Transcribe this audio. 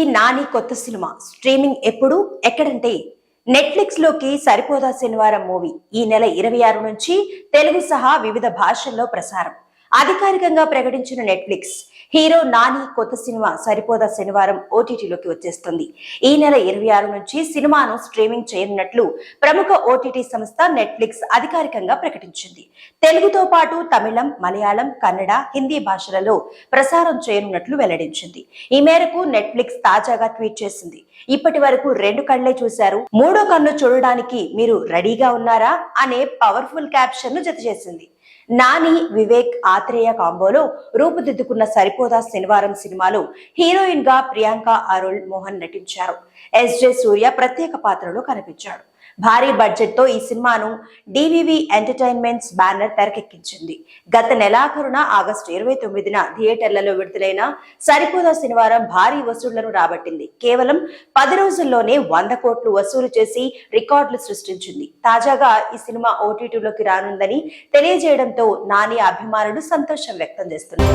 నాని కొత్త cinema. Streaming ఎప్పుడు? ఎక్కడంటే నెట్ఫ్లిక్స్లోకి సరిపోదా శనివారం మూవీ. ఈ నెల ఇరవై ఆరు నుంచి తెలుగు సహా వివిధ భాషల్లో ప్రసారం. అధికారికంగా ప్రకటించిన నెట్ఫ్లిక్స్ హీరో నాని కొత్త సినిమా సరిపోదా శనివారం ఓటీటీలోకి వచ్చేస్తుంది. ఈ నెల ఇరవై ఆరు నుంచి సినిమాను స్ట్రీమింగ్ చేయనున్నట్లు ప్రముఖ ఓటీటీ సంస్థ నెట్ఫ్లిక్స్ అధికారికంగా ప్రకటించింది. తెలుగుతో పాటు తమిళం మలయాళం కన్నడ హిందీ భాషలలో ప్రసారం చేయనున్నట్లు వెల్లడించింది. ఈ మేరకు నెట్ఫ్లిక్స్ తాజాగా ట్వీట్ చేసింది. ఇప్పటి వరకు రెండు కళ్ళే చూశారు. మూడో కన్ను చూడడానికి మీరు రెడీగా ఉన్నారా? అనే పవర్ఫుల్ క్యాప్షన్ను జత చేసింది నాని వివేక్ ఆత్రేయ కాంబోలో రూపుదిద్దుకున్న సరిపోదా శనివారం సినిమాలో హీరోయిన్గా ప్రియాంక అరుళ్ మోహన్ నటించారు. ఎస్ జె సూర్య ప్రత్యేక పాత్రలో కనిపించాడు. భారీ బడ్జెట్తో ఈ సినిమాను డివివి ఎంటర్టైన్మెంట్స్ బ్యానర్ తెరకెక్కించింది. గత నెలాఖరున ఆగస్టు ఇరవై తొమ్మిదిన థియేటర్లలో విడుదలైన సరిపోదా శనివారం భారీ వసూళ్ళను రాబట్టింది. కేవలం పది రోజుల్లోనే వంద కోట్లు వసూలు చేసి రికార్డులు సృష్టించింది. తాజాగా ఈ సినిమా ఓటీటీలోకి రానుందని తెలియజేయడంతో నాని అభిమానులు సంతోషం వ్యక్తం చేస్తున్నారు.